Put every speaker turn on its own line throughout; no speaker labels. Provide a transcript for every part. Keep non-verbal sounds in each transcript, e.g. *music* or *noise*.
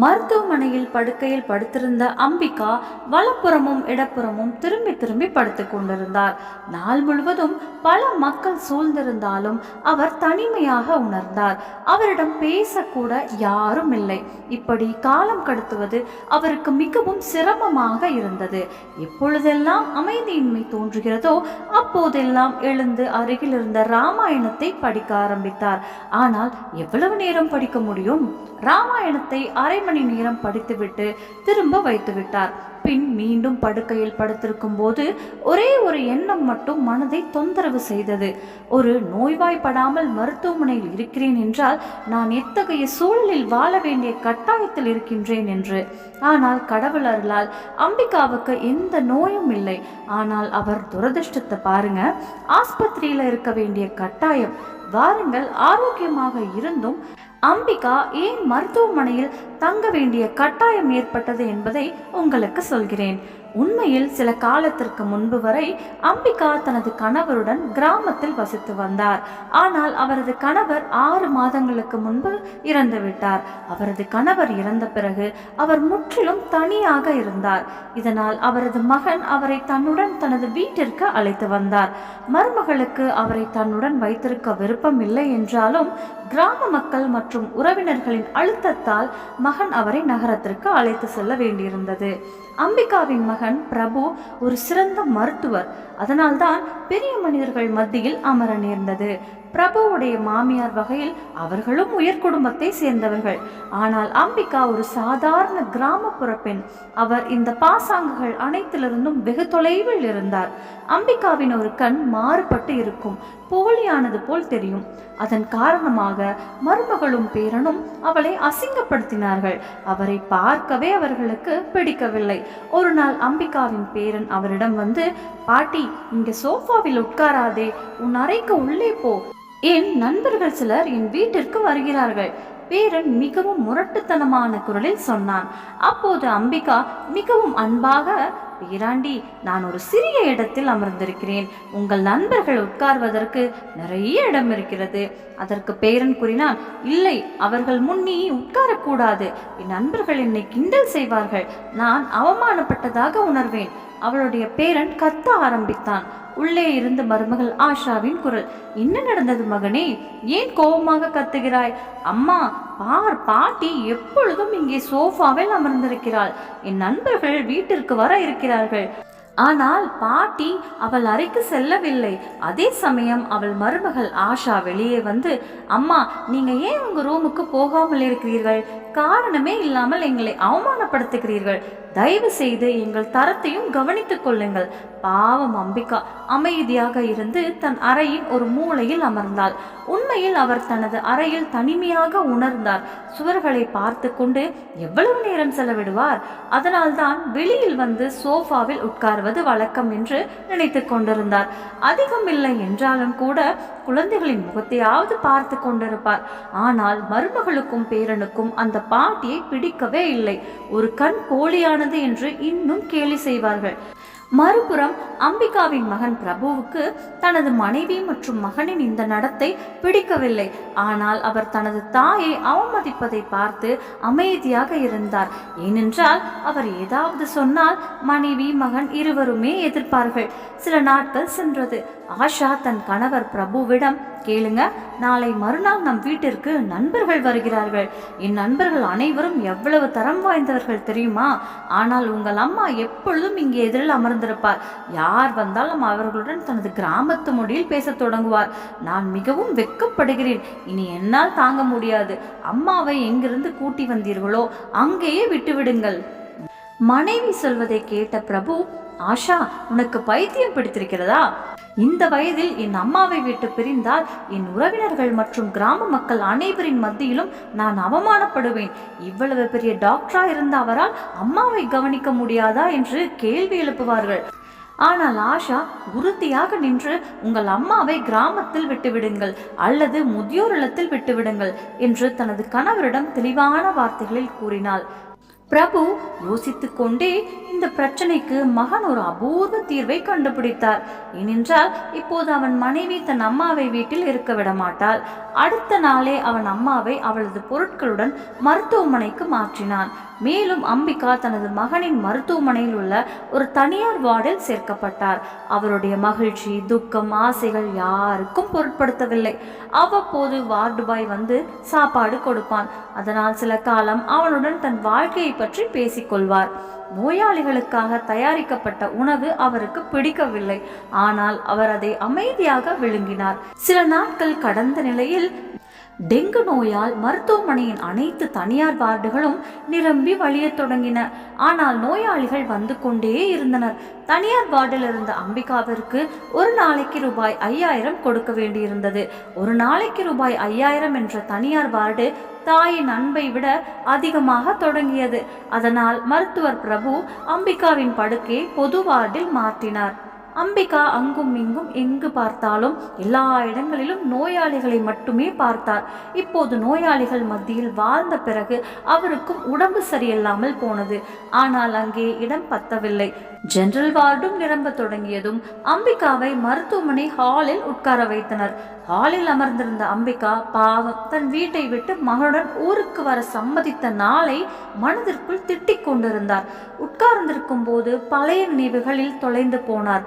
மருத்துவமனையில் படுக்கையில் படுத்திருந்த அம்பிகா வலப்புறமும் இடப்புறமும் திரும்பி திரும்பி படுத்துக் கொண்டிருந்தார். நாள் முழுவதும் பல மக்கள் சூழ்ந்திருந்தாலும் அவர் தனிமையாக உணர்ந்தார். அவரிடம் பேசக்கூட யாரும் இல்லை. இப்படி காலம் கடத்துவது அவருக்கு மிகவும் சிரமமாக இருந்தது. எப்பொழுதெல்லாம் அமைதியின்மை தோன்றுகிறதோ அப்போதெல்லாம் எழுந்து அருகில் இருந்த ராமாயணத்தை படிக்க ஆரம்பித்தார். ஆனால் எவ்வளவு நேரம் படிக்க முடியும்? ராமாயணத்தை அரை மணி நேரம் படித்துவிட்டு திரும்ப வைத்துவிட்டார் பின் மீண்டும் படுக்கையில் படுத்திருக்கும் போது ஒரே ஒரு எண்ணம் மட்டும் மனதை தொந்தரவு செய்தது. ஒரு நோய்வாய்ப்படாமல் மருத்துவமனையில் இருக்கிறேன் என்றால் நான் எத்தகைய சூழலில் வாழ வேண்டிய கட்டாயத்தில் இருக்கின்றேன் என்று. ஆனால் கடவுள் அருளால் அம்பிகாவுக்கு எந்த நோயும் இல்லை. ஆனால் அவர் துரதிருஷ்டத்தை பாருங்க. ஆஸ்பத்திரியில் இருக்க வேண்டிய கட்டாயம். வாருங்கள் ஆரோக்கியமாக இருந்தும் அம்பிகா ஏன் மருத்துவமனையில் தங்க வேண்டிய கட்டாயம் ஏற்பட்டது என்பதை உங்களுக்கு சொல்கிறேன். உண்மையில் சில காலத்திற்கு முன்பு வரை அம்பிகா தனது கணவருடன் கிராமத்தில் வசித்து வந்தார். ஆனால் அவரது கணவர் ஆறு மாதங்களுக்கு முன்பு இறந்துவிட்டார் அவரது கணவர் இறந்த பிறகு அவர் முற்றிலும் தனியாக இருந்தார். இதனால் அவரது மகன் அவரை தன்னுடன் தனது வீட்டிற்கு அழைத்து வந்தார். மருமகளுக்கு அவரை தன்னுடன் வைத்திருக்க விருப்பம் இல்லை என்றாலும் கிராம மக்கள் மற்றும் உறவினர்களின் அழுத்தத்தால் மகன் அவரை நகரத்திற்கு அழைத்து செல்ல வேண்டியிருந்தது. அம்பிகாவின் மகன் பிரபு ஒரு சிறந்த மருத்துவர். அதனால்தான் பெரிய மனிதர்கள் மத்தியில் அமர நேர்ந்தது. பிரபுவுடைய மாமியார் வகையில் அவர்களும் உயர் குடும்பத்தை சேர்ந்தவர்கள். ஆனால் அம்பிகா ஒரு சாதாரண கிராமப்புற பெண். அவர் இந்த பாசாங்குகள் அனைத்திலிருந்தும் வெகு தொலைவில் இருந்தார். அம்பிகாவின் ஒரு கண் மாறுபட்டு இருக்கும். போலியானது போல் தெரியும். அதன் காரணமாக மருமகளும் பேரனும் அவளை அசிங்கப்படுத்தினார்கள். அவரை பார்க்கவே அவர்களுக்கு பிடிக்கவில்லை. ஒரு நாள் அம்பிகாவின் பேரன் அவரிடம் வந்து பாட்டி இங்க சோஃபாவில் உட்காராதே. உன் அறைக்கு உள்ளே போ. என் நண்பர்கள் சிலர் என் வீட்டிற்கு வருகிறார்கள். பேரன் மிகவும் முரட்டுத்தனமான குரலில் சொன்னான். அப்போது அம்பிகா மிகவும் அன்பாக பேராண்டி நான் ஒரு சிறிய இடத்தில் அமர்ந்திருக்கிறேன். உங்கள் நண்பர்கள் உட்கார்வதற்கு நிறைய இடம் இருக்கிறது. அதற்கு பேரன் கூறினான் இல்லை அவர்கள் முன் நீ உட்காரக்கூடாது. என் நண்பர்கள் என்னை கிண்டல் செய்வார்கள். நான் அவமானப்பட்டதாக உணர்வேன். அவளுடைய பேரன் கத்த ஆரம்பித்தான். உள்ளே இருந்த மருமகள் ஆஷாவின் குரல் என்ன நடந்தது மகனே? ஏன் கோபமாக கத்துகிறாய்? அம்மா பார் பாட்டி எப்பொழுதும் இங்கே சோஃபாவில் அமர்ந்திருக்கிறாள். என் நண்பர்கள் வீட்டிற்கு வர இருக்கிறார்கள். ஆனால் பாட்டி அவள் அறைக்கு செல்லவில்லை. அதே சமயம் அவள் மருமகள் ஆஷா வெளியே வந்து அம்மா நீங்க ஏன் உங்க ரூமுக்கு போகாமல் இருக்கிறீர்கள்? காரணமே இல்லாமல் எங்களை அவமானப்படுத்துகிறீர்கள். தயவு செய்து எங்கள் தரத்தையும் கவனித்துக் கொள்ளுங்கள். பாவம் அம்பிகா அமைதியாக இருந்து தன் அறையின் ஒரு மூலையில் அமர்ந்தாள். உண்மையில் அவர் தனது அறையில் தனிமையாக உணர்ந்தார். சுவர்களை பார்த்து கொண்டு எவ்வளவு நேரம் செலவிடுவார்? அதனால்தான் வெளியில் வந்து சோஃபாவில் உட்கார்வது வழக்கம் என்று நினைத்து கொண்டிருந்தார். அதிகம் இல்லை என்றாலும் கூட குழந்தைகளின் முகத்தையாவது பார்த்து கொண்டிருப்பார். ஆனால் மருமகளுக்கும் பேரனுக்கும் அந்த பாட்டியை பிடிக்கவே இல்லை. ஒரு கண் போலியான போலியானது என்று இன்னும் கேலி செய்வார்கள். மறுபுறம் அம்பிகாவின் மகன் பிரபுவுக்கு தனது மனைவி மற்றும் மகனின் இந்த நடத்தை பிடிக்கவில்லை. ஆனால் அவர் தனது தாயை அவமதிப்பதை பார்த்து அமைதியாக இருந்தார். ஏனென்றால் அவர் ஏதாவது சொன்னால் மனைவி மகன் இருவருமே எதிர்ப்பார்கள். சில நாட்கள் சென்றது. ஆஷா தன் கணவர் பிரபுவிடம் கேளுங்க நாளை மறுநாள் நம் வீட்டிற்கு நண்பர்கள் வருகிறார்கள். என் நண்பர்கள் அனைவரும் எவ்வளவு தரம் வாய்ந்தவர்கள் தெரியுமா? ஆனால் உங்கள் அம்மா எப்பொழுதும் இங்கே எதிரில் அமர்ந்திருப்பார். யார் வந்தாலும் அவர்களுடன் தனது கிராமத்து மொழியில் பேசத் தொடங்குவார். நான் மிகவும் வெட்கப்படுகிறேன் இனி என்னால் தாங்க முடியாது. அம்மாவை எங்கிருந்து கூட்டி வந்தீர்களோ அங்கேயே விட்டுவிடுங்கள். மனைவி சொல்வதை கேட்ட பிரபு ஆஷா உனக்கு பைத்தியம் பிடித்திருக்கிறதா? இந்த வயதில் என் அம்மாவை விட்டு பிரிந்தால் என் உறவினர்கள் மற்றும் கிராம மக்கள் அனைவரின் மத்தியிலும் நான் அவமானப்படுவேன். இவ்வளவு பெரிய டாக்டரா இருந்த அவரால் அம்மாவை கவனிக்க முடியாதா? என்று கேள்வி எழுப்புவார்கள். ஆனால் ஆஷா உறுதியாக நின்று உங்கள் அம்மாவை கிராமத்தில் விட்டுவிடுங்கள் அல்லது முதியோர் இல்லத்தில் விட்டுவிடுங்கள் என்று தனது கணவரிடம் தெளிவான வார்த்தைகளில் கூறினாள். பிரபு யோசித்துக் கொண்டே இந்த பிரச்சனைக்கு மகன் ஒரு அபூர்வ தீர்வை கண்டுபிடித்தார். ஏனென்றால் இப்போது அவன் மனைவி தன் அம்மாவை வீட்டில் இருக்க விட மாட்டாள் அடுத்த நாளே அவன் அம்மாவை அவளது பொருட்களுடன் மருத்துவமனைக்கு மாற்றினான். மேலும் அம்பிகா தனது மகனின் மருத்துவமனையில் உள்ள ஒரு தனியார் வார்டில் சேர்க்கப்பட்டார். அவருடைய மகிழ்ச்சி துக்கம் ஆசைகள் யாருக்கும் பொருட்படுத்தவில்லை. அவ்வப்போது வார்டு பாய் வந்து சாப்பாடு கொடுப்பான். அதனால் சில காலம் அவனுடன் தன் வாழ்க்கையை பற்றி பேசிக்கொள்வார். நோயாளிகளுக்காக தயாரிக்கப்பட்ட உணவு அவருக்கு பிடிக்கவில்லை. ஆனால் அவர் அதை அமைதியாக விழுங்கினார். சில நாட்கள் கடந்த நிலையில் டெங்கு நோயால் மருத்துவமனையின் அனைத்து தனியார் வார்டுகளும் நிரம்பி வழியத் தொடங்கின. ஆனால் நோயாளிகள் வந்து கொண்டே இருந்தனர். தனியார் வார்டில் இருந்த அம்பிகாவிற்கு ஒரு நாளைக்கு ரூபாய் ஐயாயிரம் கொடுக்க வேண்டியிருந்தது. ஒரு நாளைக்கு ரூபாய் ஐயாயிரம் என்ற தனியார் வார்டு தாயின் அன்பை விட அதிகமாக தொடங்கியது. அதனால் மருத்துவர் பிரபு அம்பிகாவின் படுக்கையை பொது வார்டில் மாற்றினார். அம்பிகா அங்கும் இங்கும் எங்கு பார்த்தாலும் எல்லா இடங்களிலும் நோயாளிகளை மட்டுமே பார்த்தார். இப்போது நோயாளிகள் மத்தியில் வாழ்ந்த பிறகு அவருக்கும் உடம்பு சரியில்லாமல் போனது. ஆனால் அங்கே இடம் பத்தவில்லை. ஜெனரல் வார்டும் நிரம்ப தொடங்கியதும் அம்பிகாவை மருத்துவமனை ஹாலில் உட்கார வைத்தனர். ஹாலில் அமர்ந்திருந்த அம்பிகா பாவம் தன் வீட்டை விட்டு மகனுடன் ஊருக்கு வர சம்மதித்த நாளை மனதிற்குள் திட்டிக் கொண்டிருந்தார். உட்கார்ந்திருக்கும் போது பழைய நினைவுகளில் தொலைந்து போனார்.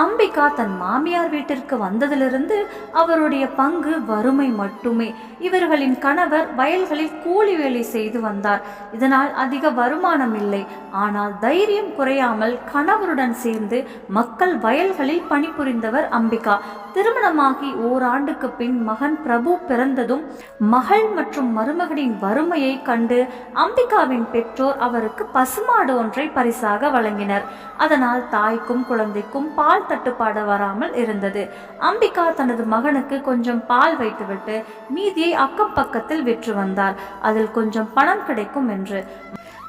அம்பிகா தன் மாமியார் வீட்டிற்கு வந்ததிலிருந்து அவருடைய பங்கு வறுமை மட்டுமே. இவர்களின் கணவர் வயல்களில் கூலி வேலை செய்து வந்தார். இதனால் அதிக வருமானம் இல்லை. ஆனால் தைரியம் குறையாமல் கணவருடன் சேர்ந்து மக்கள் வயல்களில் பணிபுரிந்தவர் அம்பிகா. திருமணமாகி ஓராண்டுக்கு பின் மகன் பிரபு பிறந்ததும் மகள் மற்றும் மருமகனின் வறுமையை கண்டு அம்பிகாவின் பெற்றோர் அவருக்கு பசுமாடு ஒன்றை பரிசாக வழங்கினர். அதனால் தாய்க்கும் குழந்தைக்கும் பால் தட்டுப்பாடு வராமல் இருந்தது. அம்பிகா தனது மகனுக்கு கொஞ்சம் பால் வைத்துவிட்டு மீதியை அக்கம் பக்கத்தில் விற்று வந்தார் அதில் கொஞ்சம் பணம் கிடைக்கும் என்று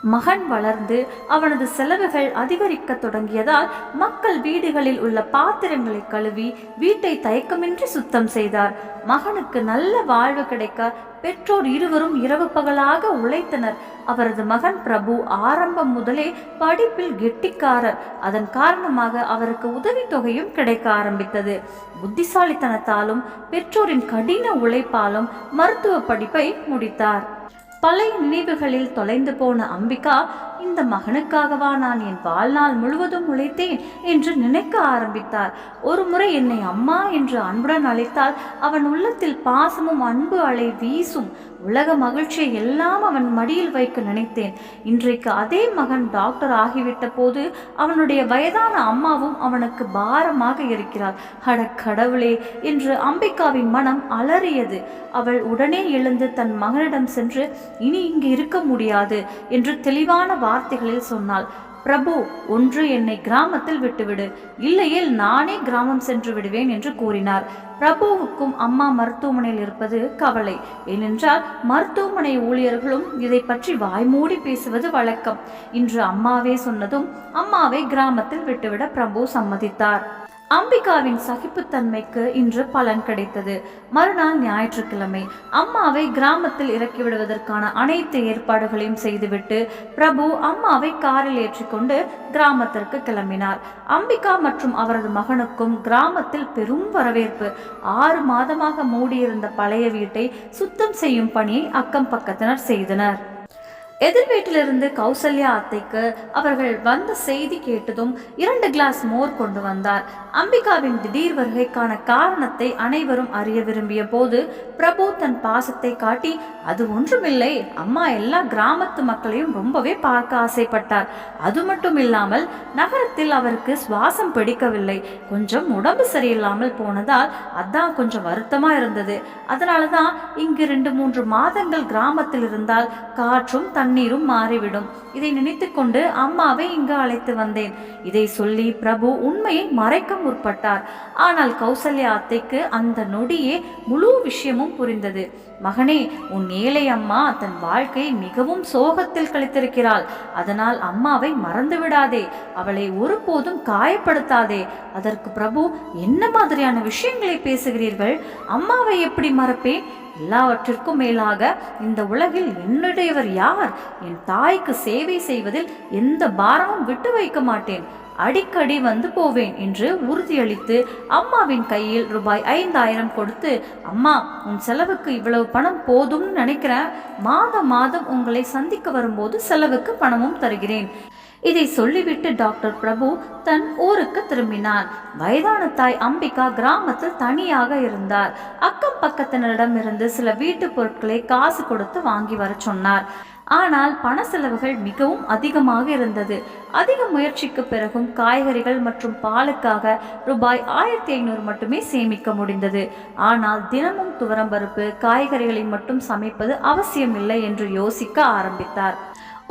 மகன் வளர்ந்து அவனது செலவுகள் அதிகரிக்க தொடங்கியதால் மக்கள் வீடுகளில் உள்ள பாத்திரங்களை கழுவி வீட்டை தயக்கமின்றி சுத்தம் செய்தார். மகனுக்கு நல்ல வாழ்வு கிடைக்க பெற்றோர் இருவரும் இரவு பகலாக உழைத்தனர். அவரது மகன் பிரபு ஆரம்பம் முதலே படிப்பில் கெட்டிக்காரர். அதன் காரணமாக அவருக்கு உதவித்தொகையும் கிடைக்க ஆரம்பித்தது. புத்திசாலித்தனத்தாலும் பெற்றோரின் கடின உழைப்பாலும் மருத்துவ படிப்பை முடித்தார். பழைய நினைவுகளில் தொலைந்து போன அம்பிகா இந்த மகனுக்காகவா நான் என் வாழ்நாள் முழுவதும் உழைத்தேன் என்று நினைக்க ஆரம்பித்தார். ஒரு முறை என்னை அம்மா என்று அன்புடன் அழைத்தால் அவன் உள்ளத்தில் பாசமும் அன்பு அலை வீசும். உலக மகிழ்ச்சியை எல்லாம் அவன் மடியில் வைக்க நினைத்தேன். இன்றைக்கு அதே மகன் டாக்டர் ஆகிவிட்ட போது அவனுடைய வயதான அம்மாவும் அவனுக்கு பாரமாக இருக்கிறாள். அட கடவுளே! என்று அம்பிகாவின் மனம் அலறியது. அவள் உடனே எழுந்து தன் மகனிடம் சென்று இனி இங்கு இருக்க முடியாது என்று தெளிவான வார்த்தைகளில் சொன்னாள். பிரபு ஒன்று என்னை கிராமத்தில் விட்டுவிடு. இல்லையேல் நானே கிராமம் சென்று விடுவேன் என்று கூறினார். பிரபுவுக்கும் அம்மா மருத்துவமனையில் இருப்பது கவலை. ஏனென்றால் மருத்துவமனை ஊழியர்களும் இதை பற்றி வாய்மூடி பேசுவது வழக்கம். இன்று அம்மாவே சொன்னதும் அம்மாவை கிராமத்தில் விட்டுவிட பிரபு சம்மதித்தார். அம்பிகாவின் சகிப்புத்தன்மைக்கு இன்று பலன் கிடைத்தது. மறுநாள் ஞாயிற்றுக்கிழமை அம்மாவை கிராமத்தில் இறக்கிவிடுவதற்கான அனைத்து ஏற்பாடுகளையும் செய்துவிட்டு பிரபு அம்மாவை காரில் ஏற்றிக்கொண்டு கிராமத்திற்கு கிளம்பினார். அம்பிகா மற்றும் அவரது மகனுக்கும் கிராமத்தில் பெரும் வரவேற்பு. ஆறு மாதமாக மூடியிருந்த பழைய வீட்டை சுத்தம் செய்யும் பணியை அக்கம் பக்கத்தினர் செய்தனர். எதிர் வீட்டிலிருந்து கௌசல்யா அத்தைக்கு அவர்கள் வந்த செய்தி கேட்டதும் இரண்டு கிளாஸ் மோர் கொண்டு வந்தார். அம்பிகாவின் திடீர் வருகைக்கான காரணத்தை அனைவரும் அறிய விரும்பிய போது பிரபு தன் பாசத்தை காட்டி அது ஒன்றுமில்லை. அம்மா எல்லா கிராமத்து மக்களையும் ரொம்பவே பார்க்க ஆசைப்பட்டார். அது மட்டும் இல்லாமல் நகரத்தில் அவருக்கு சுவாசம் பிடிக்கவில்லை. கொஞ்சம் உடம்பு சரியில்லாமல் போனதால் அதான் கொஞ்சம் வருத்தமா இருந்தது. அதனால தான் இங்கு ரெண்டு மூன்று மாதங்கள் கிராமத்தில் இருந்தால் காற்றும் தன் தண்ணீரும் மாறிவிடும். இதை நினைத்துக்கொண்டு அம்மாவை இங்கு அழைத்து வந்தேன். இதை சொல்லி பிரபு உண்மையை மறைக்க முற்பட்டார். ஆனால் கௌசல்யா அத்தைக்கு அந்த நொடியே முழு விஷயமும் புரிந்தது. மகனே உன் ஏழை அம்மா தன் வாழ்க்கை மிகவும் சோகத்தில் கழித்திருக்கிறாள். அதனால் அம்மாவை மறந்து விடாதே அவளை ஒருபோதும் காயப்படுத்தாதே. அதற்கு பிரபு என்ன மாதிரியான விஷயங்களை பேசுகிறீர்கள்? அம்மாவை எப்படி மறப்பேன்? எல்லாவற்றிற்கும் மேலாக இந்த உலகில் என்னுடையவர் யார்? என் தாய்க்கு சேவை செய்வதில் எந்த பாரமும் விட்டு வைக்க மாட்டேன். அடிக்கடி வந்து போவேன் என்று உறுதியளித்து அம்மாவின் கையில் ரூபாய் ஐந்தாயிரம் கொடுத்து அம்மா உன் செலவுக்கு இவ்வளவு பணம் போதும்னு நினைக்கிறேன். மாதம் மாதம் உங்களை சந்திக்க வரும்போது செலவுக்கு பணமும் தருகிறேன். இதை சொல்லிவிட்டு டாக்டர் பிரபு தன் ஊருக்கு திரும்பினார். வயதான தாய் அம்பிகா கிராமத்தில் தனியாக இருந்தார். அக்கம் பக்கத்தினரிடம் இருந்து சில வீட்டு பொருட்களை காசு கொடுத்து வாங்கி வர சொன்னார். ஆனால் பண செலவுகள் மிகவும் அதிகமாக இருந்தது. அதிக முயற்சிக்கு பிறகும் காய்கறிகள் மற்றும் பாலுக்காக ரூபாய் ஆயிரத்தி ஐநூறு மட்டுமே சேமிக்க முடிந்தது. ஆனால் தினமும் துவரம்பருப்பு காய்கறிகளை மட்டும் சமைப்பது அவசியமில்லை என்று யோசிக்க ஆரம்பித்தார்.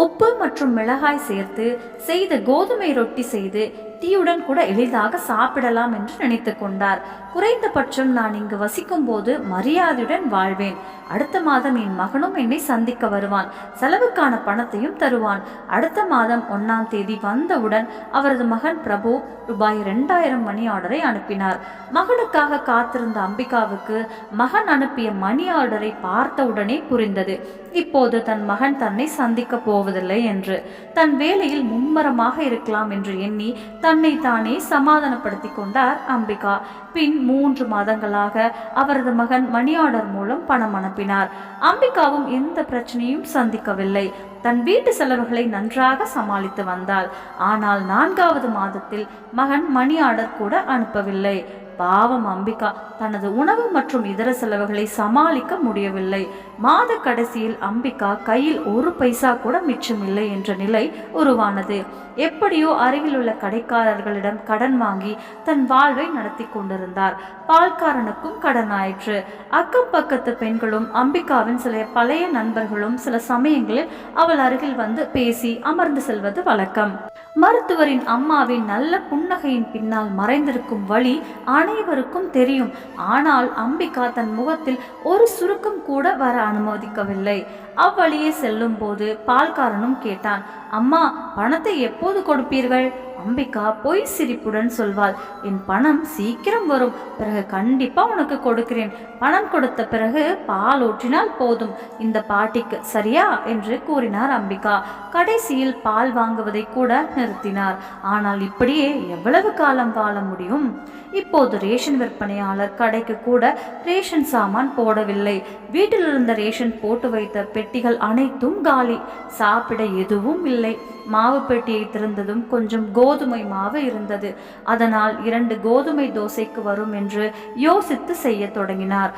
உப்பு மற்றும் மிளகாய் சேர்த்து செய்த கோதுமை ரொட்டி செய்து டீயுடன் கூட எளிதாக சாப்பிடலாம் என்று நினைத்து கொண்டார். குறைந்தபட்சம் நான் இங்கு வசிக்கும் போது மரியாதையுடன் வாழ்வேன். அடுத்த மாதம் என் மகனும் என்னை சந்திக்க வருவான். செலவுக்கான பணத்தையும் தருவான். அடுத்த மாதம் ஒன்னாம் தேதி வந்தவுடன் அவரது மகன் பிரபு ரூபாய் ரெண்டாயிரம் மணி ஆர்டரை அனுப்பினார். மகனுக்காக காத்திருந்த அம்பிகாவுக்கு மகன் அனுப்பிய மணி ஆர்டரை பார்த்தவுடனே புரிந்தது. இப்போது தன் மகன் தன்னை சந்திக்க போவதில்லை என்று. தன் வேலையில் மும்மரமாக இருக்கலாம் என்று எண்ணி தன்னை தானே சமாதானப்படுத்திக் கொண்டார் அம்பிகா. பின் மூன்று மாதங்களாக அவரது மகன் மணி ஆர்டர் மூலம் பணம் அனுப்பினார். அம்பிகாவும் எந்த பிரச்சனையும் சந்திக்கவில்லை. தன் வீட்டு செலவுகளை நன்றாக சமாளித்து வந்தாள். ஆனால் நான்காவது மாதத்தில் மகன் மணி ஆர்டர் கூட அனுப்பவில்லை. பாவம் அம்பிகா தனது உணவு மற்றும் இதர செலவுகளை சமாளிக்க முடியவில்லை. மாத கடைசியில் அம்பிகா கையில் ஒரு பைசா கூட மிச்சமில்லை என்ற நிலை உருவானது. எப்படியோ அருகிலுள்ள கடைக்காரர்களிடம் கடன் வாங்கி தன் வாழ்வை நடத்தி கொண்டிருந்தார். பால்காரனுக்கும் கடன் ஆயிற்று. அக்கம் பக்கத்து பெண்களும் அம்பிகாவின் சில பழைய நண்பர்களும் சில சமயங்களில் அவள் அருகில் வந்து பேசி அமர்ந்து செல்வது வழக்கம். மருத்துவரின் அம்மாவின் நல்ல புன்னகையின் பின்னால் மறைந்திருக்கும் வழி அனைவருக்கும் தெரியும். ஆனால் அம்பிகா தன் முகத்தில் ஒரு சுருக்கம் கூட வர அனுமதிக்கவில்லை. அவ்வழியே செல்லும் போது பால்காரனும் கேட்டான் அம்மா பணத்தை எப்போது கொடுப்பீர்கள்? அம்பிகா பொய் சிரிப்புடன் சொல்வாள் என் பணம் சீக்கிரம் வரும் பிறகு கண்டிப்பா உனக்கு கொடுக்கிறேன். பணம் கொடுத்த பிறகு பால் ஊற்றினால் போதும். இந்த பாட்டிக்கு சரியா? என்று கூறினார் அம்பிகா. கடைசியில் பால் வாங்குவதை கூட நிறுத்தினார். ஆனால் இப்படியே எவ்வளவு காலம் வாழ முடியும்? இப்போது ரேஷன் விற்பனையாளர் கடைக்கு கூட ரேஷன் சாமான் போடவில்லை. வீட்டில் இருந்த ரேஷன் போட்டு வைத்த பெட்டிகள் அனைத்தும் காலி. சாப்பிட எதுவும் இல்லை. மாவு பெட்டியை திறந்ததும் கொஞ்சம் கோதுமை மாவு இருந்தது. அதனால் இரண்டு கோதுமை தோசைக்கு வரும் என்று யோசித்து செய்ய தொடங்கினார்.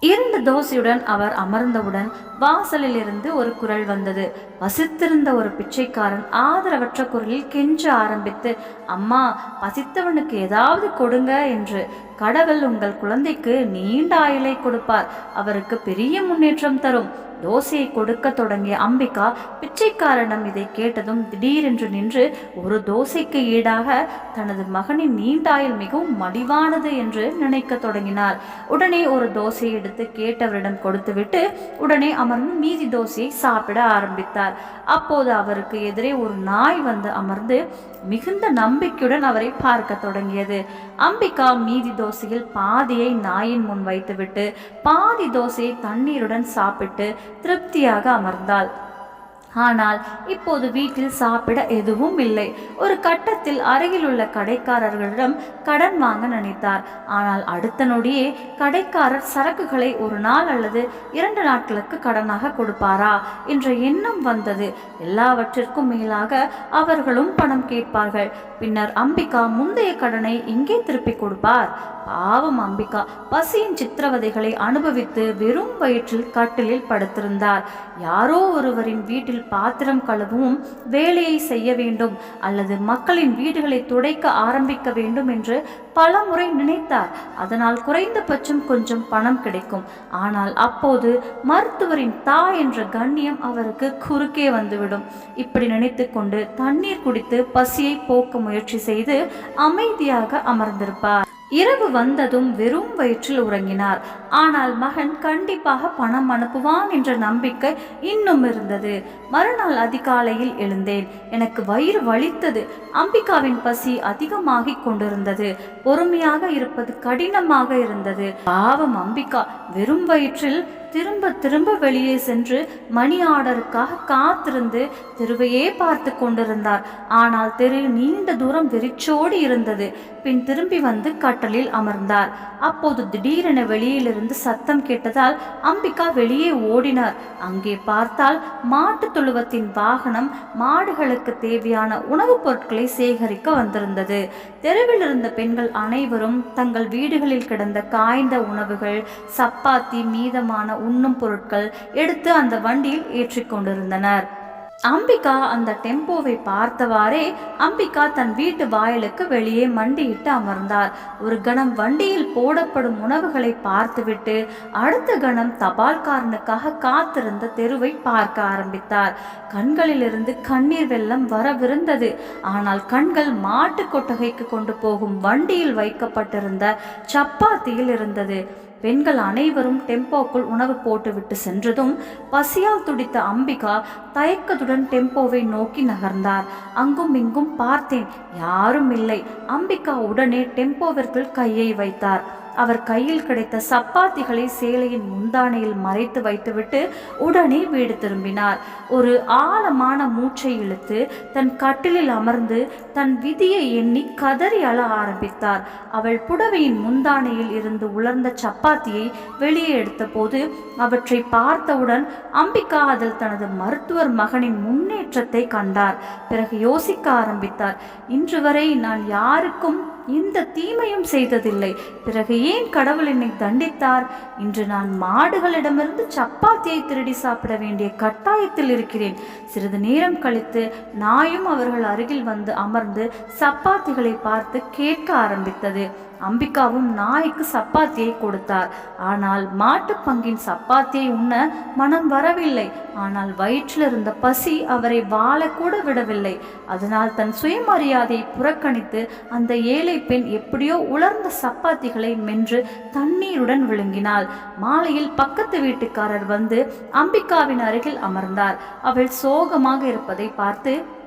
இரண்டு தோசையுடன் அவர் அமர்ந்தவுடன் வாசலில் இருந்து ஒரு குரல் வந்தது. பசித்திருந்த ஒரு பிச்சைக்காரன் ஆதரவற்ற குரலில் கெஞ்ச ஆரம்பித்து அம்மா பசித்தவனுக்கு ஏதாவது கொடுங்க என்று. கடவுள் உங்கள் குழந்தைக்கு நீண்ட ஆயுளை கொடுப்பார். அவருக்கு பெரிய முன்னேற்றம் தரும். தோசையை கொடுக்க தொடங்கிய அம்பிகா பிச்சைக்காரனிடம் இதை கேட்டதும் திடீரென்று நின்று ஒரு தோசைக்கு ஈடாக தனது மகனின் நீண்டாயில் மிகவும் மலிவானது என்று நினைக்க தொடங்கினார். உடனே ஒரு தோசையை எடுத்து கேட்டவரிடம் கொடுத்துவிட்டு உடனே அமர்ந்து மீதி தோசையை சாப்பிட ஆரம்பித்தார். அப்போது அவருக்கு எதிரே ஒரு நாய் வந்து அமர்ந்து மிகுந்த நம்பிக்கையுடன் அவரை பார்க்க தொடங்கியது. அம்பிகா மீதி தோசையில் பாதியை நாயின் முன் வைத்துவிட்டு பாதி தோசையை தண்ணீருடன் சாப்பிட்டு திருப்தியாக அமர்ந்தாள். ஆனால் இப்போது வீட்டில் சாப்பிட எதுவும் இல்லை. ஒரு கட்டத்தில் அருகில் உள்ள கடைக்காரர்களிடம் கடன் வாங்க நினைத்தார். ஆனால் அடுத்த நொடியே கடைக்காரர் சரக்குகளை ஒரு நாள் அல்லது இரண்டு நாட்களுக்கு கடனாக கொடுப்பாரா என்ற எண்ணம் வந்தது. எல்லாவற்றிற்கும் மேலாக அவர்களும் பணம் கேட்பார்கள். பின்னர் அம்பிகா முந்தைய கடனை எங்கே திருப்பிக் கொடுப்பார். பாவம் அம்பிகா பசியின் சித்திரவதைகளை அனுபவித்து வெறும் வயிற்றில் கட்டிலில் படுத்திருந்தார். யாரோ ஒருவரின் வீட்டில் பாத்திரம் கழுவும் வேலையை செய்ய வேண்டும் அல்லது மக்களின் வீடுகளை துடைக்க ஆரம்பிக்க வேண்டும் என்று பல முறை நினைத்தார். அதனால் குறைந்தபட்சம் கொஞ்சம் பணம் கிடைக்கும். ஆனால் அப்போது மருத்துவரின் தாய் என்ற கண்ணியம் அவருக்கு குறுக்கே வந்துவிடும். இப்படி நினைத்து கொண்டு தண்ணீர் குடித்து பசியை போக்க முயற்சி செய்து அமைதியாக அமர்ந்திருப்பார். இரவு வந்ததும் வெறும் வயிற்றில் உறங்கினார். ஆனால் மகன் கண்டிப்பாக பணம் அனுப்புவான் என்ற நம்பிக்கை இன்னும் இருந்தது. மறுநாள் அதிகாலையில் எழுந்தேன். எனக்கு வயிறு வலித்தது. அம்பிகாவின் பசி அதிகமாகிக் கொண்டிருந்தது. பொறுமையாக இருப்பது கடினமாக இருந்தது. பாவம் அம்பிகா வெறும் வயிற்றில் திரும்ப திரும்ப வெளியே சென்று மணி ஆர்டருக்காக காத்திருந்து தெருவையே பார்த்து கொண்டிருந்தார். ஆனால் தெரு நீண்ட தூரம் வெறிச்சோடி இருந்தது. பின் திரும்பி வந்து கட்டலில் அமர்ந்தார். அப்போது திடீரென வெளியிலிருந்து சத்தம் கேட்டதால் அம்பிகா வெளியே ஓடினார். அங்கே பார்த்தால் மாட்டுத் தொழுவத்தின் வாகனம் மாடுகளுக்கு தேவையான உணவுப் பொருட்களை சேகரிக்க வந்திருந்தது. தெருவில் இருந்த பெண்கள் அனைவரும் தங்கள் வீடுகளில் கிடந்த காய்ந்த உணவுகள் சப்பாத்தி மீதமான உண்ணும் பொருட்கள் எடுத்து அந்த வண்டியில் ஏற்றிக் கொண்டிருந்தனர் அம்பிகா அந்த டெம்போவை பார்த்தவாறே அம்பிகா தன் வீட்டு வாயிலுக்கு வெளியே மண்டியிட்டு அமர்ந்தார். ஒரு கணம் வண்டியில் போடப்படும் உணவுகளை பார்த்துவிட்டு அடுத்த கணம் தபால்காரனுக்காக காத்திருந்த தெருவை பார்க்க ஆரம்பித்தார். கண்களிலிருந்து கண்ணீர் வெள்ளம் வரவிருந்தது. ஆனால் கண்கள் மாட்டு கொட்டகைக்கு கொண்டு போகும் வண்டியில் வைக்கப்பட்டிருந்த சப்பாத்தியில் இருந்தது. பெண்கள் அனைவரும் டெம்போக்குள் உணவு போட்டுவிட்டு சென்றதும் பசியால் துடித்த அம்பிகா தயக்கத்துடன் டெம்போவை நோக்கி நகர்ந்தார். அங்கும் இங்கும் பார்த்தேன் யாரும் இல்லை. அம்பிகா உடனே டெம்போவிற்குள் கையை வைத்தார். அவர் கையில் கிடைத்த சப்பாத்திகளை சேலையின் முந்தானையில் மறைத்து வைத்துவிட்டு உடனே வீடு திரும்பினார். ஒரு ஆழமான மூச்சை இழுத்து தன் கட்டிலில் அமர்ந்து தன் விதியை எண்ணி கதறி அழ ஆரம்பித்தார். அவள் புடவையின் முந்தானையில் இருந்து உலர்ந்த சப்பாத்தியை வெளியே எடுத்தபோது அவற்றை பார்த்தவுடன் அம்பிகா அதில் தனது மருத்துவர் மகனின் முன்னேற்றத்தை கண்டார். பிறகு யோசிக்க ஆரம்பித்தார். இன்று வரை நான் யாருக்கும் இந்த தீமையும் செய்ததில்லை. பிறகு ஏன் கடவுள் என்னை தண்டித்தார்? இன்று நான் மாடுகளிடமிருந்து சப்பாத்தியை திருடி சாப்பிட வேண்டிய கட்டாயத்தில் இருக்கிறேன். சிறிது நேரம் கழித்து நாயும் அவர்கள் அருகில் வந்து அமர்ந்து சப்பாத்திகளை பார்த்து கேட்க ஆரம்பித்தது. அம்பிகாவும் நாய்க்கு சப்பாத்தியை கொடுத்தார். ஆனால் மாட்டுப் பங்கின் சப்பாத்தியை உண்ண மனம் வரவில்லை. ஆனால் வயிற்றில் இருந்த பசி அவரை வாழக்கூட விடவில்லை. அதனால் தன் சுயமரியாதையை புறக்கணித்து அந்த ஏழை பெண் எப்படியோ உலர்ந்த சப்பாத்திகளை மென்று தண்ணீருடன் விழுங்கினாள். மாலையில் பக்கத்து வீட்டுக்காரர் வந்து அம்பிகாவின் அருகில் அமர்ந்தார். அவள் சோகமாக இருப்பதை பார்த்து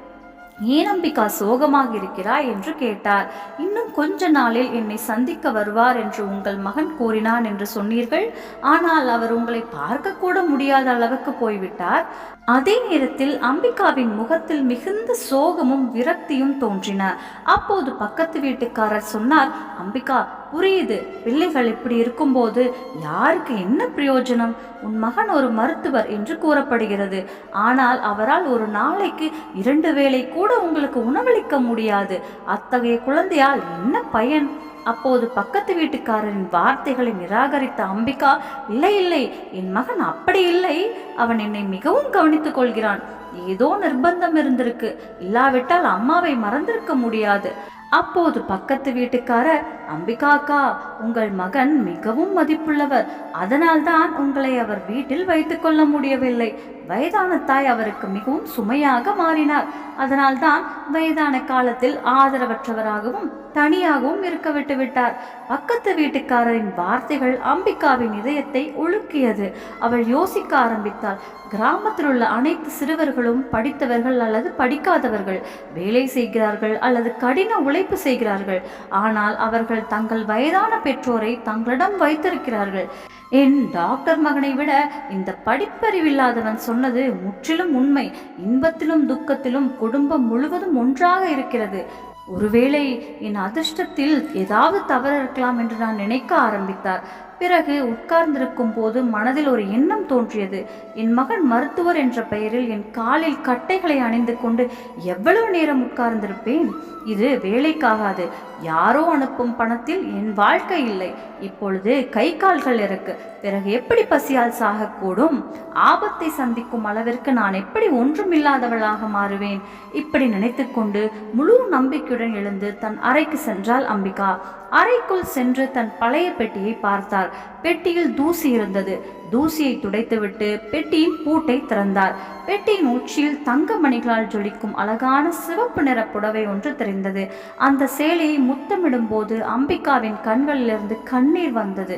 ஏன் அம்பிகா சோகமாக இருக்கிறாய் என்று கேட்டார். இன்னும் கொஞ்ச நாளில் என்னை சந்திக்க வருவார் என்று உங்கள் மகன் கூறினான் என்று சொன்னீர்கள். ஆனால் அவர் உங்களை பார்க்க கூட முடியாத அளவுக்கு போய்விட்டார். அதே நேரத்தில் அம்பிகாவின் முகத்தில் மிகுந்த சோகமும் விரக்தியும் தோன்றின. அப்போது பக்கத்து வீட்டுக்காரர் சொன்னார் அம்பிகா புரியுது. பிள்ளைகள் இப்படி இருக்கும்போது யாருக்கு என்ன பிரயோஜனம்? உன் மகன் ஒரு மருத்துவர் என்று கூறப்படுகிறது. ஆனால் அவரால் ஒரு நாளைக்கு இரண்டு வேளை கூட உங்களுக்கு உணவளிக்க முடியாது. அத்தகைய குழந்தையால் என்ன பயன்? அப்போது பக்கத்து வீட்டுக்காரரின் வார்த்தைகளை நிராகரித்த அம்பிகா இல்லை இல்லை என் மகன் அப்படி இல்லை. அவன் என்னை மிகவும் கவனித்துக் கொள்கிறான். ஏதோ நிர்பந்தம் இருந்திருக்கு. இல்லாவிட்டால் அம்மாவை மறந்திருக்க முடியாது. அப்போது பக்கத்து வீட்டுக்காரர் அம்பிகாக்கா உங்கள் மகன் மிகவும் மதிப்புள்ளவர். அதனால்தான் உங்களை அவர் வீட்டில் வைத்துக்கொள்ள முடியவில்லை. வயதான தாய் அவருக்கு மிகவும் சுமையாக மாறினார். அதனால்தான் வயதான காலத்தில் ஆதரவற்றவராகவும் தனியாகவும் இருக்க விட்டு விட்டார் பக்கத்து வீட்டுக்காரரின் வார்த்தைகள் அம்பிகாவின் இதயத்தை உலுக்கியது அவள் யோசிக்க ஆரம்பித்தாள். கிராமத்தில் உள்ள அனைத்து சிறுவர்களும் படித்தவர்கள் அல்லது படிக்காதவர்கள் வேலை செய்கிறார்கள் அல்லது கடின உழைப்பு செய்கிறார்கள். ஆனால் அவர்கள் தங்கள் வயதான பெற்றோரை தங்களிடம் வைத்திருக்கிறார்கள். என் டாக்டர் மகனை விட இந்த படிப்பறிவில்லாதவன் சொன்னது முற்றிலும் உண்மை. இன்பத்திலும் துக்கத்திலும் குடும்பம் முழுவதும் ஒன்றாக இருக்கிறது. ஒருவேளை என் அதிர்ஷ்டத்தில் ஏதாவது தவறு இருக்கலாம் என்று நான் நினைக்க ஆரம்பித்தார். பிறகு உட்கார்ந்திருக்கும் போது மனதில் ஒரு எண்ணம் தோன்றியது. என் மகன் மருத்துவர் என்ற பெயரில் என் காலில் கட்டைகளை அணிந்து கொண்டு எவ்வளவு நேரம் உட்கார்ந்திருப்பேன்? இது வேலைக்காகாது. யாரோ அனுப்பும் பணத்தில் என் வாழ்க்கை இல்லை. இப்பொழுது கை கால்கள் இருக்கு. பிறகு எப்படி பசியால் சாகக்கூடும்? ஆபத்தை சந்திக்கும் அளவிற்கு நான் எப்படி ஒன்றுமில்லாதவளாக மாறுவேன்? இப்படி நினைத்துக்கொண்டு முழு நம்பிக்கையுடன் எழுந்து தன் அறைக்கு சென்றாள் அம்பிகா. அறைக்குள் சென்று தன் பழைய பெட்டியை பார்த்தார் பெட்டியில் தூசி இருந்தது. தூசியை துடைத்துவிட்டு பெட்டியின் பூட்டை திறந்தார் பெட்டியின் உச்சியில் தங்க மணிகளால் ஜொலிக்கும் அழகான சிவப்பு நிற புடவை ஒன்று தெரிந்தது. அந்த சேலையை முத்தமிடும் போது அம்பிகாவின் கண்களிலிருந்து கண்ணீர் வந்தது.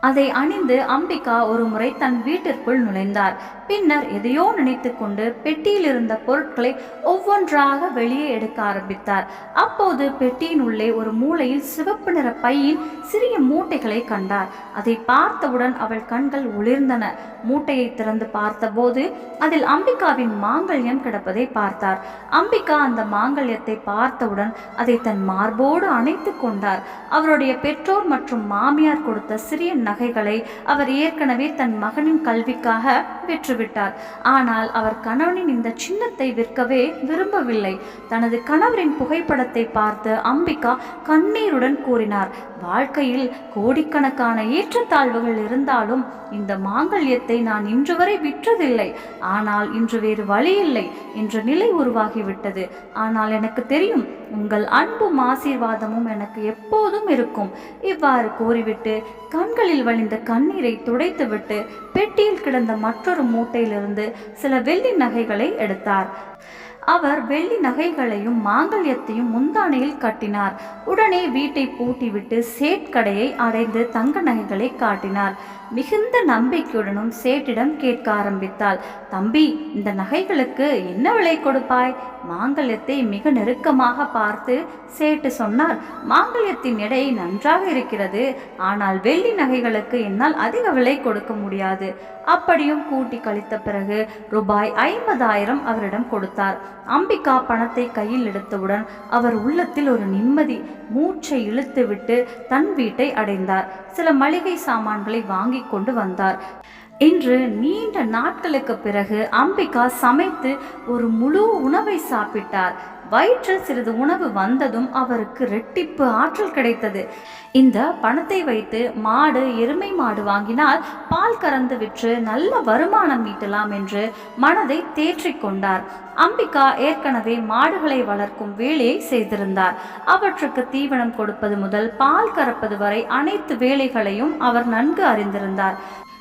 அதை அணிந்து அம்பிகா ஒரு முறை தன் வீட்டிற்குள் நுழைந்தார். பின்னர் எதையோ நினைத்துக்கொண்டு பெட்டியில் இருந்த பொருட்களை ஒவ்வொன்றாக வெளியே எடுக்க ஆரம்பித்தார். அப்போது பெட்டியின் உள்ளே ஒரு மூலையில் சிவப்பு நிற பையின் சிறிய மூட்டைகளை கண்டார். அதை பார்த்தவுடன் அவள் கண்கள் ஒளிர்ந்தன. மூட்டையை திறந்து பார்த்தபோது அதில் அம்பிகாவின் மாங்கல்யம் கிடப்பதை பார்த்தார். அம்பிகா அந்த மாங்கல்யத்தை பார்த்தவுடன் அதை தன் மார்போடு அணைத்து கொண்டார். அவருடைய பெற்றோர் மற்றும் மாமியார் கொடுத்த சிறிய நகைகளை அவர் ஏற்கனவே தன் மகனின் கல்விக்காக பெற்றுவிட்டார். ஆனால் அவர் கணவனின் இந்த சின்னத்தை விற்கவே விரும்பவில்லை. தனது கணவரின் புகைப்படத்தை பார்த்து அம்பிகா கண்ணீருடன் கூறினார் வாழ்க்கையில் கோடிக்கணக்கான ஏற்றத்தாழ்வுகள் இருந்தாலும் இந்த மாங்கல்யத்தை நான் இன்று வரை விற்றதில்லை. ஆனால் இன்று வேறு வழியில்லை என்ற நிலை உருவாகிவிட்டது. ஆனால் எனக்கு தெரியும் உங்கள் அன்பும் ஆசீர்வாதமும் எனக்கு எப்போதும் இருக்கும் இவ்வாறு கூறிவிட்டு கண்களில் வழிந்த கண்ணீரை துடைத்துவிட்டு பெட்டியில் கிடந்த மற்றொரு மூட்டையிலிருந்து சில வெள்ளி நகைகளை எடுத்தார். அவர் வெள்ளி நகைகளையும் மாங்கல்யத்தையும் முந்தானையில் கட்டினார். உடனே வீட்டை பூட்டிவிட்டு சேட் கடையை அடைந்து தங்க நகைகளை காட்டினார். மிகுந்த நம்பிக்கையுடனும் சேட்டிடம் கேட்க ஆரம்பித்தாள். தம்பி இந்த நகைகளுக்கு என்ன விலை கொடுப்பாய்? மாங்கல்யத்தை மிக நெருக்கமாக பார்த்து சேட்டு சொன்னார். மாங்கல்யத்தின் எடை நன்றாக இருக்கிறது. ஆனால் வெள்ளி நகைகளுக்கு என்னால் அதிக விலை கொடுக்க முடியாது. அப்படியும் கூட்டி கழித்த பிறகு ரூபாய் ஐம்பதாயிரம் அவரிடம் கொடுத்தார். அம்பிகா பணத்தை கையில் எடுத்தவுடன் அவர் உள்ளத்தில் ஒரு நிம்மதி மூச்சை இழுத்துவிட்டு தன் வீட்டை அடைந்தார். சில மளிகை சாமான்களை வாங்கி கொண்டு வந்தார். இன்று நீண்ட நாட்களுக்கு பிறகு அம்பிகா சமைத்து ஒரு முழு உணவை சாப்பிட்டார். வயிற்றில் சிறிது உணவு வந்ததும் அவருக்கு ரெட்டிப்பு ஆற்றல் கிடைத்தது. இந்த பணத்தை வைத்து மாடு எருமை மாடு வாங்கினால் பால் கறந்து விற்று நல்ல வருமானம் ஈட்டலாம் என்று மனதை தேற்றிக் கொண்டார். அம்பிகா ஏற்கனவே மாடுகளை வளர்க்கும் வேலையை செய்திருந்தார். அவற்றுக்கு தீவனம் கொடுப்பது முதல் பால் கறப்பது வரை அனைத்து வேலைகளையும் அவர் நன்கு அறிந்திருந்தார்.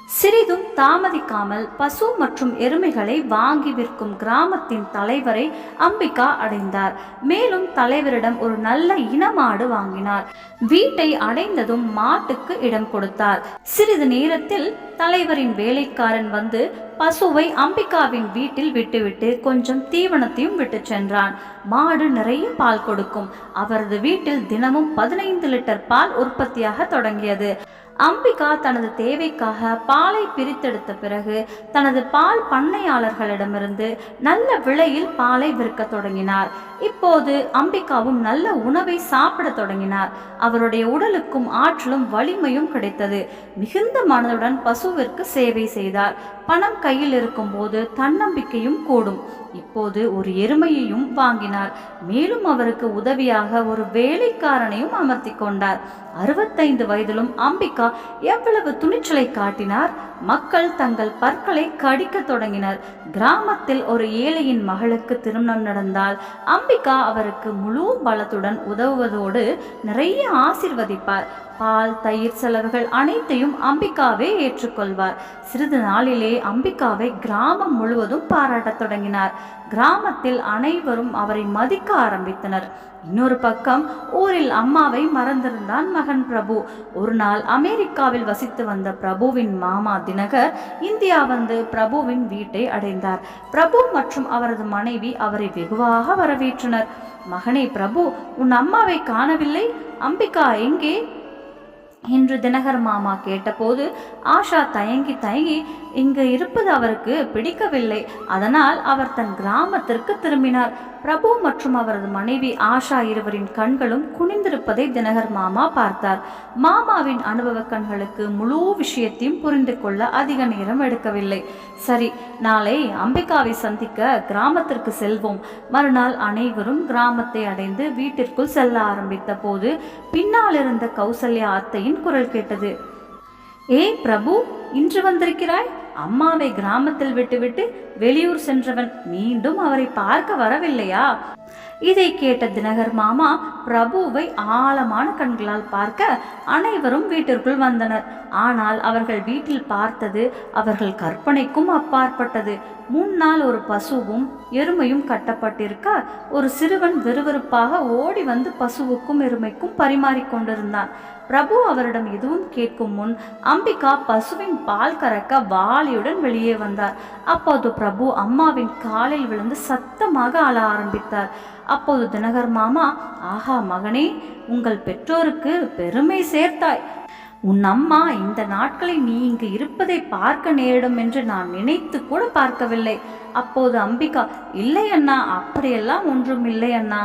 சிறிதும் தாமதிக்காமல் பசு மற்றும் எருமைகளை வாங்கி விற்கும் கிராமத்தின் தலைவரை அம்பிகா அடைந்தார். மேலும் தலைவரிடம் ஒரு நல்ல இனமாடு வாங்கினார். வீட்டை அடைந்ததும் மாட்டுக்கு இடம் கொடுத்தார். சிறிது நேரத்தில் தலைவரின் வேலைக்காரன் வந்து பசுவை அம்பிகாவின் வீட்டில் விட்டுவிட்டு கொஞ்சம் தீவனத்தையும் விட்டு சென்றான். மாடு நிறைய பால் கொடுக்கும். அவரது வீட்டில் தினமும் பதினைந்து லிட்டர் பால் உற்பத்தியாக தொடங்கியது. அம்பிகா தனது தேவைக்காக பாலை பிரித்தெடுத்த பிறகு தனது பால் பண்ணையாளர்களிடமிருந்து நல்ல விலையில் பாலை விற்க தொடங்கினார். இப்போது அம்பிகாவும் நல்ல உணவை சாப்பிட தொடங்கினார். அவருடைய உடலுக்கும் ஆற்றலும் வலிமையும் கிடைத்தது. மிகுந்த மனதுடன் பசுவிற்கு சேவை செய்தார். பணம் கையில் இருக்கும்போது தன்னம்பிக்கையும் கூடும். இப்போது ஒரு எருமையையும் வாங்கினார். மேலும் அவருக்கு உதவியாக ஒரு வேலைக்காரனையும் அமர்த்தி கொண்டார். அறுபத்தைந்து வயதிலும் அம்பிகா எவ்வளவு துணிச்சலை காட்டினார்? மக்கள் தங்கள் பற்களை கடிக்க தொடங்கினர். கிராமத்தில் ஒரு ஏழையின் மகளுக்கு திருமணம் நடந்தால் அம்பிகா அவருக்கு முழு பலத்துடன் உதவுவதோடு நிறைய ஆசிர்வதிப்பார். பால் தயிர் செலவுகள் அனைத்தையும் அம்பிகாவே ஏற்றுக்கொள்வார். சிறிது நாளிலே அம்பிகாவை கிராமம் முழுவதும் பாராட்டத் தொடங்கினார். கிராமத்தில் அனைவரும் அவரை மதிக்க ஆரம்பித்தனர். இன்னொரு பக்கம் ஊரில் அம்மாவை மறந்திருந்தான் மகன் பிரபு. ஒரு நாள் அமெரிக்காவில் வசித்து வந்த பிரபுவின் மாமா தினகர் இந்தியா வந்து பிரபுவின் வீட்டை அடைந்தார். பிரபு மற்றும் அவரது மனைவி அவரை வெகுவாக வரவேற்றனர். மகனே பிரபு உன் அம்மாவை காணவில்லை? அம்பிகா எங்கே? என்று தினகர் மாமா கேட்டபோது ஆஷா தயங்கி தயங்கி இங்கு இருப்பது அவருக்கு பிடிக்கவில்லை. அதனால் அவர் தன் கிராமத்திற்கு திரும்பினார். பிரபு மற்றும் அவரது மனைவி ஆஷா இருவரின் கண்களும் குனிந்திருப்பதை தினகர் மாமா பார்த்தார். மாமாவின் அனுபவ கண்களுக்கு முழு விஷயத்தையும் புரிந்து கொள்ள அதிக நேரம் எடுக்கவில்லை. சரி நாளை அம்பிகாவை சந்திக்க கிராமத்திற்கு செல்வோம். மறுநாள் அனைவரும் கிராமத்தை அடைந்து வீட்டிற்குள் செல்ல ஆரம்பித்த போது பின்னால் இருந்த கௌசல்யா அத்தையின் குரல் கேட்டது. ஏ பிரபு இன்று வந்திருக்கிறாய்? அம்மாவை கிராமத்தில் விட்டுவிட்டு வெளியூர் சென்றவன் மீண்டும் அவரை பார்க்க வரவில்லையா? இதை கேட்ட தினகர் மாமா பிரபுவை ஆழமான கண்களால் பார்க்க அனைவரும் வீட்டிற்குள் வந்தனர். ஆனால் அவர்கள் வீட்டில் பார்த்தது அவர்கள் கற்பனைக்கும் அப்பாற்பட்டது. முன்னால் ஒரு பசுவும் எருமையும் கட்டப்பட்டிருக்க ஒரு சிறுவன் விறுவிறுப்பாக ஓடி வந்து பசுவுக்கும் எருமைக்கும் பரிமாறிக்கொண்டிருந்தான் பிரபு அவரிடம் எதுவும் கேட்கும் முன் அம்பிகா பசுவின் பால் கறக்க வாளியுடன் வெளியே வந்தார். அப்போது பிரபு அம்மாவின் காலில் விழுந்து சத்தமாக அழ ஆரம்பித்தார். அப்போது தினகர் மாமா ஆஹா மகனே உங்கள் பெற்றோருக்கு பெருமை சேர்த்தாய். உன் அம்மா இந்த நாட்களை நீ இங்கு இருப்பதை பார்க்க நேரிடும் என்று நான் நினைத்து கூட பார்க்கவில்லை. அப்போது அம்பிகா இல்லை அண்ணா அப்படியெல்லாம் ஒன்றும் இல்லை அண்ணா.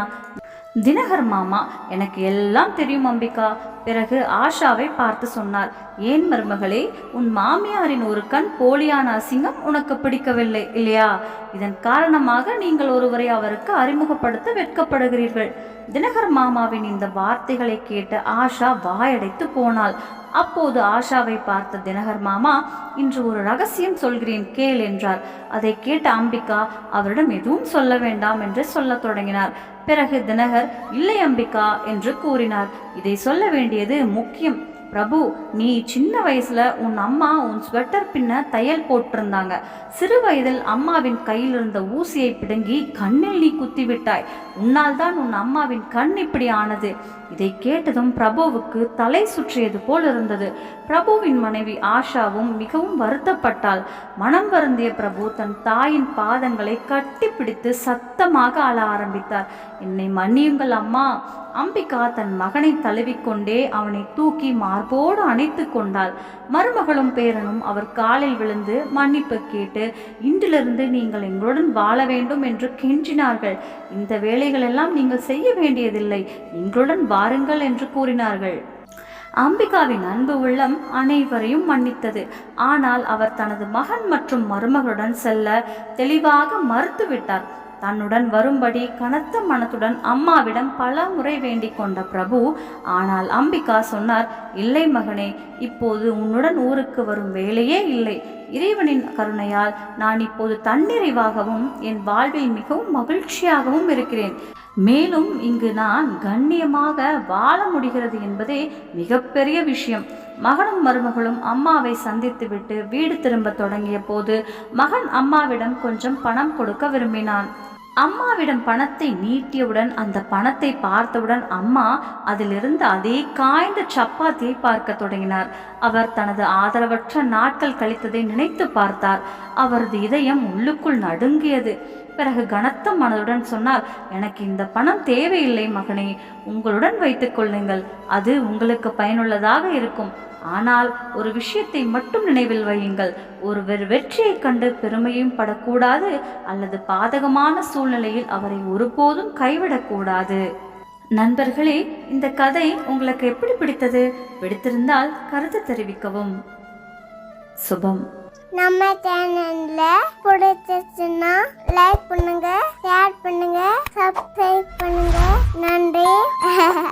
தினகர் மாமா எனக்கு எல்லாம் தெரியும் அம்பிகா. பிறகு ஆஷாவை பார்த்து சொன்னார் ஏன் மருமகளே உன் மாமியாரின் ஒரு கண் போலியான அசிங்கம் உனக்கு பிடிக்கவில்லை இல்லையா? இதன் காரணமாக நீங்கள் ஒருவரை அவருக்கு அறிமுகப்படுத்த வெட்கப்படுகிறீர்கள். தினகர் மாமாவின் இந்த வார்த்தைகளை கேட்டு ஆஷா வாயடைத்து போனாள். அப்போது ஆஷாவை பார்த்த தினகர் மாமா இன்று ஒரு ரகசியம் சொல்கிறேன் கேள் என்றார். அதை கேட்ட அம்பிகா அவரிடம் எதுவும் சொல்ல வேண்டாம் என்று சொல்லத் தொடங்கினார். பிறகு தினகர் இல்லை அம்பிகா என்று கூறினார். இதை சொல்ல வேண்டியது முக்கியம். பிரபு நீ சின்ன வயசுல உன் அம்மா உன் ஸ்வெட்டர் பின்ன தையல் போட்டிருந்தாங்க. சிறு வயதில் அம்மாவின் கையில் இருந்த ஊசியை பிடுங்கி கண்ணில் நீ குத்தி விட்டாய் உன்னால் தான் உன் அம்மாவின் கண் இப்படி ஆனது. இதை கேட்டதும் பிரபுவுக்கு தலை சுற்றியது போல் இருந்தது. பிரபுவின் மனைவி ஆஷாவும் மிகவும் வருத்தப்பட்டாள். மனம் வருந்திய பிரபு தன் தாயின் பாதங்களை கட்டிப்பிடித்து சத்தமாக அழ ஆரம்பித்தார். என்னை மன்னியுங்கள் அம்மா. அம்பிகா தன் மகனை தழுவிக்கொண்டே அவனை தூக்கி மார்போடு அணைத்து கொண்டாள். மருமகளும் பேரனும் அவர் காலில் விழுந்து மன்னிப்பு கேட்டு இன்றிலிருந்து நீங்கள் எங்களுடன் வாழ வேண்டும் என்று கெஞ்சினார்கள். இந்த வேலைகளெல்லாம் நீங்கள் செய்ய வேண்டியதில்லை எங்களுடன் வாருங்கள் என்று கூறினார்கள். அம்பிகாவின் அன்பு உள்ளம் அனைவரையும் மன்னித்தது. ஆனால் அவர் தனது மகன் மற்றும் மருமகளுடன் செல்ல தெளிவாக மறுத்துவிட்டார். தன்னுடன் வரும்படி கனத்த மனத்துடன் அம்மாவிடம் பல முறை வேண்டிக் கொண்ட பிரபு ஆனால் அம்பிகா சொன்னார் இல்லை மகனே இப்போது உன்னுடன் ஊருக்கு வரும் வேலையே இல்லை. இறைவனின் கருணையால் நான் இப்போது தன்னிறைவாகவும் என் வாழ்வில் மிகவும் மகிழ்ச்சியாகவும் இருக்கிறேன். மேலும் இங்கு நான் கண்ணியமாக வாழ முடிகிறது என்பதே மிகப்பெரிய விஷயம். மகனும் மருமகளும் அம்மாவை சந்தித்துவிட்டு வீடு திரும்ப தொடங்கிய போது மகன் அம்மாவிடம் கொஞ்சம் பணம் கொடுக்க விரும்பினான். அம்மாவிடம் பணத்தை நீட்டியவுடன் அந்த பணத்தை பார்த்தவுடன் அம்மா அதிலிருந்து அதே காய்ந்த சப்பாத்தியை பார்க்க தொடங்கினார். அவர் தனது ஆதரவற்ற நாட்கள் கழித்ததை நினைத்து பார்த்தார். அவரது இதயம் உள்ளுக்குள் நடுங்கியது. பிறகு கனத்த மனதுடன் சொன்னார் எனக்கு இந்த பணம் தேவையில்லை மகனே உங்களுடன் வைத்துக் கொள்ளுங்கள். அது உங்களுக்கு பயனுள்ளதாக இருக்கும். ஆனால் ஒரு விஷயத்தை மட்டும் நினைவில் வையுங்கள். ஒருவர் வெற்றியைக் கண்டு பெருமையும் படக்கூடாது அல்லது பாதகமான சூழ்நிலையில் அவரை ஒருபோதும் கைவிடக்கூடாது. நண்பர்களே இந்த கதை உங்களுக்கு எப்படி பிடித்தது? பிடித்திருந்தால் கருத்து தெரிவிக்கவும். சுபம்.
நம்ம சேனல்ல பிடிச்சிருச்சுன்னா லைக் பண்ணுங்க ஷேர் பண்ணுங்க சப்ஸ்கிரைப் பண்ணுங்க. நன்றி. *laughs*